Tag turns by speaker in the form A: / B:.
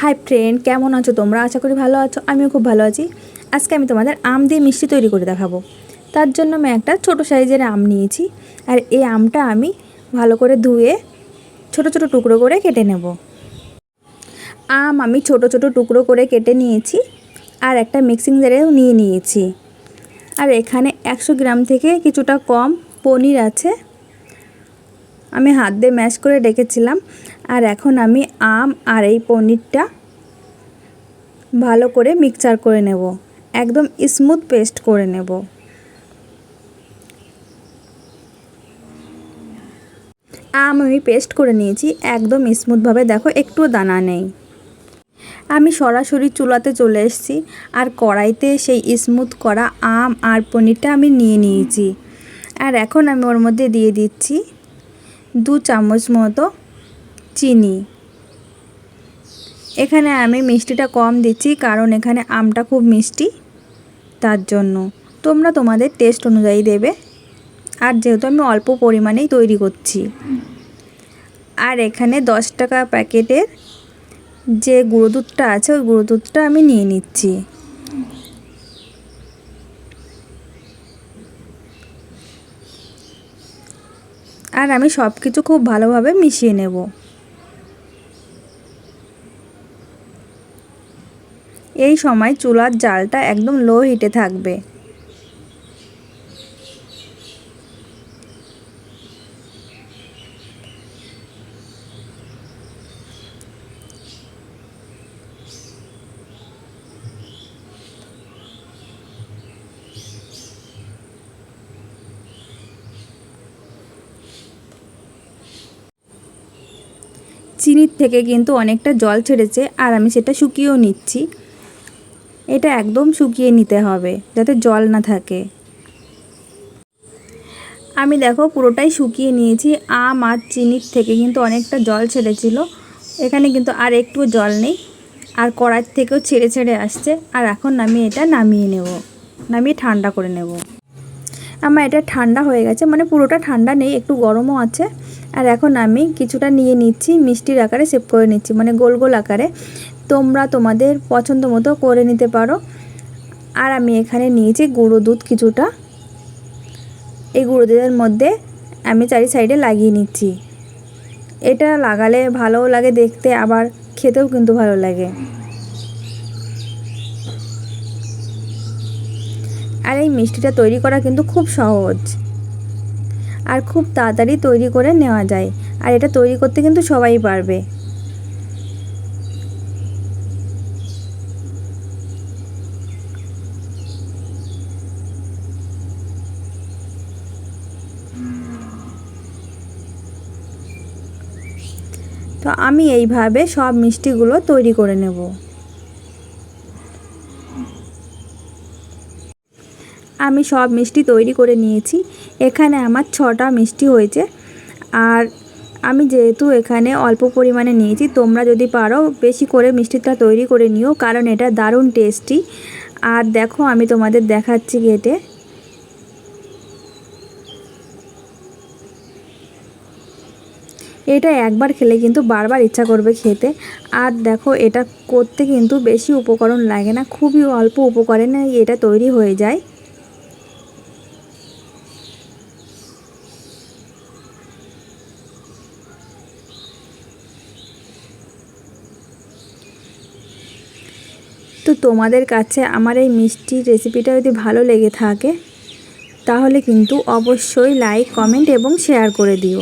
A: Hi friend কেমন আছো তোমরা? আশা করি ভালো আছো, আমিও খুব ভালো আছি। আজকে আমি তোমাদের আম দিয়ে মিষ্টি তৈরি করে দেখাবো। তার জন্য আমি একটা ছোট সাইজের আম নিয়েছি, আর এই আমটা আমি ভালো করে ধুয়ে ছোট ছোট টুকরো করে কেটে নেব। আম আমি ছোট ছোট টুকরো করে কেটে নিয়েছি, আর একটা মিক্সিং জারেও নিয়ে নিয়েছি। আর এখানে একশো গ্রাম থেকে কিছুটা কম পনির আছে। আমি হাত দিয়ে ম্যাশ করে রেখেছিলাম আর এখন আমি আম আর এই পনিরটা ভালো করে মিক্সচার করে নেব। একদম স্মুথ পেস্ট করে নেব। আম আমি পেস্ট করে নিয়েছি। একদম স্মুথভাবে দেখো, একটুও দানা নেই। আমি সরাসরি চুলাতে চলে এসেছি। আর কড়াইতে সেই স্মুথ করা আম আর পনিরটা আমি নিয়ে নিয়েছি। আর এখন আমি ওর মধ্যে দিয়ে দিচ্ছি দু চামচ মতো চিনি। এখানে আমি মিষ্টিটা কম দিচ্ছি কারণ এখানে আমটা খুব মিষ্টি তার জন্য। তোমরা তোমাদের টেস্ট অনুযায়ী দেবে। আর যেহেতু আমি অল্প পরিমাণেই তৈরি করছি। আর এখানে দশ টাকা প্যাকেটের যে গুঁড়ো দুধটা আছে, ওই গুঁড়ো দুধটা আমি নিয়ে নিচ্ছি। আর আমি সব কিছু খুব ভালোভাবে মিশিয়ে নেব। এই সময় চুলার জালটা একদম লো হিটে থাকবে। চিনির থেকে কিন্তু অনেকটা জল ছেড়েছে আর আমি সেটা শুকিয়েও নিচ্ছি। এটা একদম শুকিয়ে নিতে হবে, যাতে জল না থাকে। আমি দেখো পুরোটাই শুকিয়ে নিয়েছি। আম আর চিনির থেকে কিন্তু অনেকটা জল ছেড়েছিল। এখানে কিন্তু আর একটু জল নেই। আর কড়ার থেকেও ছেড়ে ছেড়ে আসছে। আর এখন আমি এটা নামিয়ে নেব। নামিয়ে ঠান্ডা করে নেব। আমার এটা ঠান্ডা হয়ে গেছে মানে পুরোটা ঠান্ডা নেই, একটু গরমও আছে। আর এখন আমি কিছুটা নিয়ে নিচ্ছি, মিষ্টির আকারে সেভ করে নিচ্ছি মানে গোল গোল আকারে। তোমরা তোমাদের পছন্দ মতো করে নিতে পারো। আর আমি এখানে নিয়েছি গুঁড়ো দুধ কিছুটা। এই গুঁড়ো দুধের মধ্যে আমি চারি সাইডে লাগিয়ে নিচ্ছি। এটা লাগালে ভালোও লাগে, দেখতে আবার খেতেও কিন্তু ভালো লাগে। আর এই মিষ্টিটা তৈরি করা কিন্তু খুব সহজ। আর খুব তাড়াতাড়ি তৈরি করে নেওয়া যায়। আর এটা তৈরি করতে কিন্তু সবাই পারবে। তো আমি এইভাবে সব মিষ্টিগুলো তৈরি করে নেব। আমি সব মিষ্টি তৈরি করে নিয়েছি। এখানে আমার ছটা মিষ্টি হয়েছে। আর আমি যেহেতু এখানে অল্প পরিমাণে নিয়েছি, তোমরা যদি পারো বেশি করে মিষ্টিটা তৈরি করে নিও, কারণ এটা দারুণ টেস্টি। আর দেখো, আমি তোমাদের দেখাচ্ছি কেটে এটা একবার খেলে কিন্তু বারবার ইচ্ছা করবে খেতে। আর দেখো, এটা করতে কিন্তু বেশি উপকরণ লাগে না, খুবই অল্প উপকরণে এটা তৈরি হয়ে যায়। তো তোমাদের কাছে আমার এই মিষ্টি রেসিপিটা যদি ভালো লেগে থাকে, তাহলে কিন্তু অবশ্যই লাইক কমেন্ট এবং শেয়ার করে দিও।